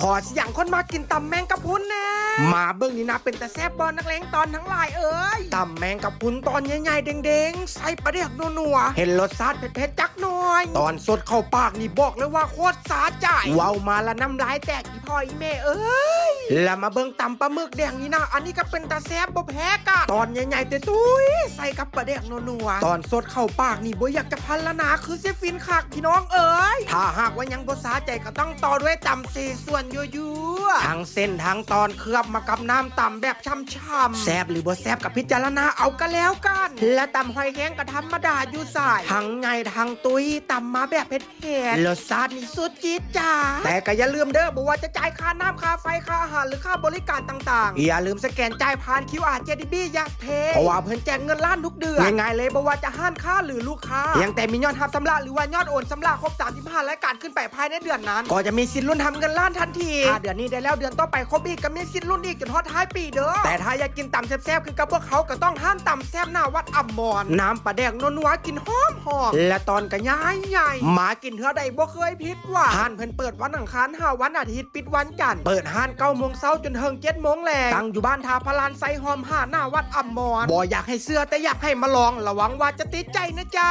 ขอเสียงคนมากินตำแมงกะพรุนแน่มาเบิ่งนี่นะเป็นแต่แซ่บบอลนักเลงตอนทั้งหลายเอ้ยตำแมงกะพรุนตอนใหญ่ๆเด้งๆ ใส่ปลาเด็กนัวๆเห็นรสชาติเผ็ดๆจักหน่อย ตอนสดเข้าปากนี่บอกเลยว่าโคตรสาใจ เว้ามาละน้ำลายแตกอีพ่ออีแม่เอ้ย แล้วมาเบิ่งตำปลาหมึกแดงนี่นะ อันนี้ก็เป็นตาแซบบ่แพ้กันตอนใหญ่ๆแต่ตุ้ยใส่กับปลาเด็กนัวๆตอนสดเข้าปากนี่บ่อยากจะพันละนาคือเซฟินคักพี่น้องเอ้ยถ้าหากว่ายังบ่สาใจก็ต้องต่อด้วยตำเซส่วนยั่วๆทั้งเส้นทั้งตอนเคลือบมากับน้ำตำแบบช่ำๆแซบหรือบ่แซบกับพิจารณาเอาก็แล้วกัน และตำหอยแห้งก็ธรรมดาอยู่สายทั้งไงทั้งตุ้ยตำมาแบบเผ็ดๆรสชาตินี่สุดจี๊ดจ้าแต่ก็อย่าลืมเด้อบอกว่าจะจ่ายค่าน้ำค่าไฟค่าอาหารหรือค่าบริการต่างๆ อย่าลืมสแกนจ่ายผ่าน QR JDB อยากเทเพราะว่าเพิ่นแจกเงินล้านทุกเดือนง่ายๆเลยบอกว่าจะห้านค่าหรือลูกค้าเพียงแต่มียอดทับสำระหรือว่ายอดโอนสำระครบ35รายการขึ้นไปภายในเดือนนั้น ก็จะมีสิทธิ์ลุ้นทำเงินล้านทันทีถ้าเดือนนี้ได้แล้วเดือนต่อไปครบอีกก็มีสิทธิ์ลุ้นอีกจนทอดท้ายปีเด้อแต่ถ้าอยากกินตำแซ่บๆคือกับพวกเขาก็ต้องห้านตำแซ่บหน้าวัดอัมมอนน้ำปลาแดกนัวๆกินหอมหอมๆและตอนก็ย้ายใหญ่หมากินเท่าใดบ่เคยผิดหว่าห้านเพิ่นเปิดวันอังคารห้าวันอาทิตย์ปิดวันจันทร์เปิดห้านเก้าโมงเศร้าจนเฮิงเจ็ดโมงแลงตั้งอยู่บ้านทาพลานไซหอมห้าหน้าวัดอัมมอนบ่อยากให้เสื้อแต่อยากให้มาลอง ระวังว่าจะติดใจนะจ๊ะ